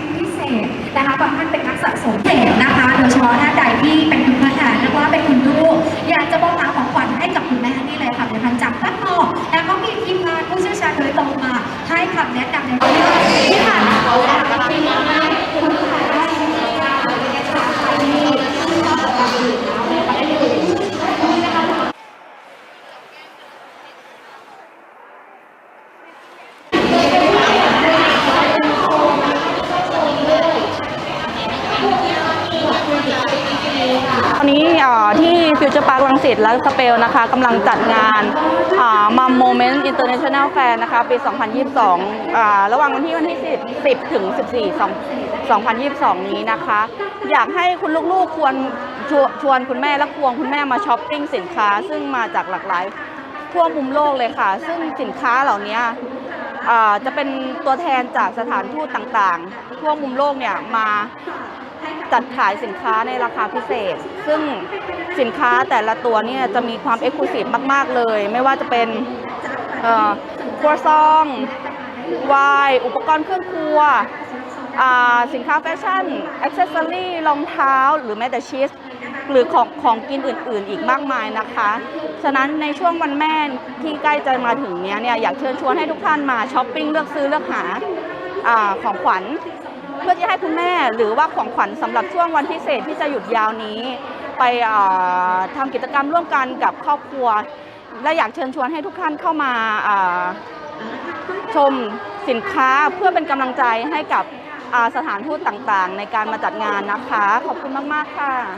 ชิ้นพิเศษนะคะบางท่านเป็นนักสะสมเศษนะคะ โดยเฉพาะท่านใดที่เป็นคุณพ่อแทนหรือว่าเป็นคุณลูกอยากจะมอบหาของขวัญให้กับคุณแม่นี่เลยค่ะเดี๋ยวทันจากพัดนอกแล้วก็มีทีมงานผู้เชี่ยวชาญโดยตรงมาให้คำแนะนำในเรื่องนี้ที่ผ่านมาเราได้รับทีมงานคุณลูกค้าได้ใช้บริการนะคะใครที่ชื่นชอบกับการดื่มน้ำนะคะได้ดื่มนี่นะคะ ตอนนี้เอ่อที่ฟิว เจอร์พาร์คลังสิตและสเปลนะคะกำลังจัดงานมัมโมเมนต์อินเตอร์เนชั่นแนลแฟร์นะคะปี 2022อ่าระหว่างวันที่วันที่ 10 10 ถึง 14 2 2022 นี้นะคะ อยากให้คุณลูกๆควรชวชวนคุณแม่และควงคุณแม่มาช้อปปิ้งสินค้า ซึ่งมาจากหลากหลายทั่วมุมโลกเลยค่ะ ซึ่งสินค้าเหล่านี้จะเป็นตัวแทนจากสถานทูตต่างๆ ทั่วมุมโลกเนี่ยมา จัดขายสินค้าในราคาพิเศษ ซึ่งสินค้าแต่ละตัวเนี่ยจะมีความเอกลูซีฟมาก ๆ เลย ไม่ว่าจะเป็นครัวซองไวน์อุปกรณ์เครื่องครัว สินค้าแฟชั่นอ็อกเซสซอรี่รองเท้า หรือแม้แต่ชีสหรือของของกินอื่น ๆ อีกมากมายนะคะ ฉะนั้นในช่วงวันแม่ที่ใกล้จะมาถึงเนี้ยเนี่ยอยากเชิญชวนให้ทุกท่านมาช้อปปิ้งเลือกซื้อเลือกหาอาของขวัญ เพื่อที่ให้คุณแม่หรือว่าของขวัญสำหรับช่วงวันพิเศษที่จะหยุดยาวนี้ ไปเอ่อทำกิจกรรมร่วมกันกับครอบครัว และอยากเชิญชวนให้ทุกท่านเข้ามาชมสินค้าเพื่อเป็นกำลังใจให้กับสถานทูตต่างๆ ในการมาจัดงานนะคะ ขอบคุณมาก ๆ ค่ะ